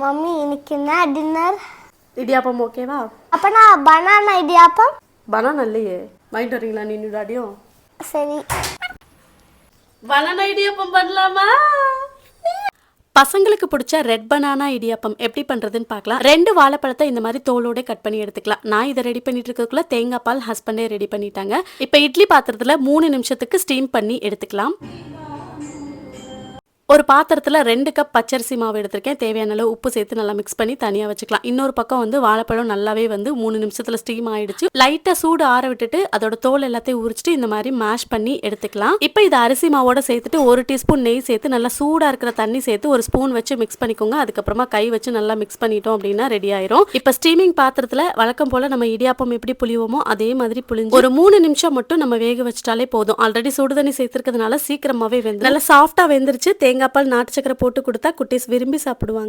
Mummy இன்னைக்கு என்ன dinner idiyappam ஓகேவா அப்போ நான் பனானா இடியாப்பம். பனானா இல்லையே. வாங்கிட்டு வரீங்களா நீ டாடியும் சரி. பனானா இடியாப்பம் பண்ணலாமா? பசங்களுக்கு பிடிச்ச ரெட் பனானா இடியாப்பம் எப்படி பண்றதுன்னு பார்க்கலாம். ரெண்டு வாழைப்பழத்தை இந்த மாதிரி தோலோட கட் பண்ணி எடுத்துக்கலாம். நான் இதை ரெடி பண்ணிட்டு இருக்கக்குள்ள தேங்காய் பால் ஹஸ்பண்டே ரெடி பண்ணிட்டாங்க. இப்போ இட்லி பாத்திரத்துல மூணு நிமிஷத்துக்கு ஸ்டீம் பண்ணி எடுத்துக்கலாம். ஒரு பாத்திரத்தில் ரெண்டு கப் பச்சரிசி மாவு எடுத்திருக்கேன். தேவையான அளவு உப்பு சேர்த்து நல்லா மிக்ஸ் பண்ணி தனியாக வச்சுக்கலாம். இன்னொரு பக்கம் வந்து வாழைப்பழம் நல்லாவே வந்து மூணு நிமிஷத்தில் ஸ்டீம் ஆயிடுச்சு. லைட்டாக சூடு ஆற விட்டுட்டு அதோட தோல் எல்லாத்தையும் உரிச்சிட்டு இந்த மாதிரி மேஷ் பண்ணி எடுத்துக்கலாம். இப்போ இது அரிசி மாவோட சேர்த்துட்டு ஒரு டீஸ்பூன் நெய் சேர்த்து நல்லா சூடாக இருக்கிற தண்ணி சேர்த்து ஒரு ஸ்பூன் வச்சு மிக்ஸ் பண்ணிக்கோங்க. அதுக்கப்புறமா கை வச்சு நல்லா மிக்ஸ் பண்ணிட்டோம் அப்படின்னா ரெடி ஆயிரும். இப்போ ஸ்டீமிங் பாத்திரத்தில் வழக்கம் போல் நம்ம இடியாப்பம் எப்படி புளிவோமோ அதே மாதிரி புளிஞ்சு ஒரு மூணு நிமிஷம் மட்டும் நம்ம வேக வச்சிட்டாலே போதும். ஆல்ரெடி சுடு தண்ணி சேர்த்துருக்கிறதுனால சீக்கிரமாகவே வெந்து நல்லா சாஃப்டாக வெந்துருச்சு. தேங்காய் பால் நாட்டு சக்கரை போட்டு கொடுத்தா குட்டீஸ் விரும்பி சாப்பிடுவாங்க.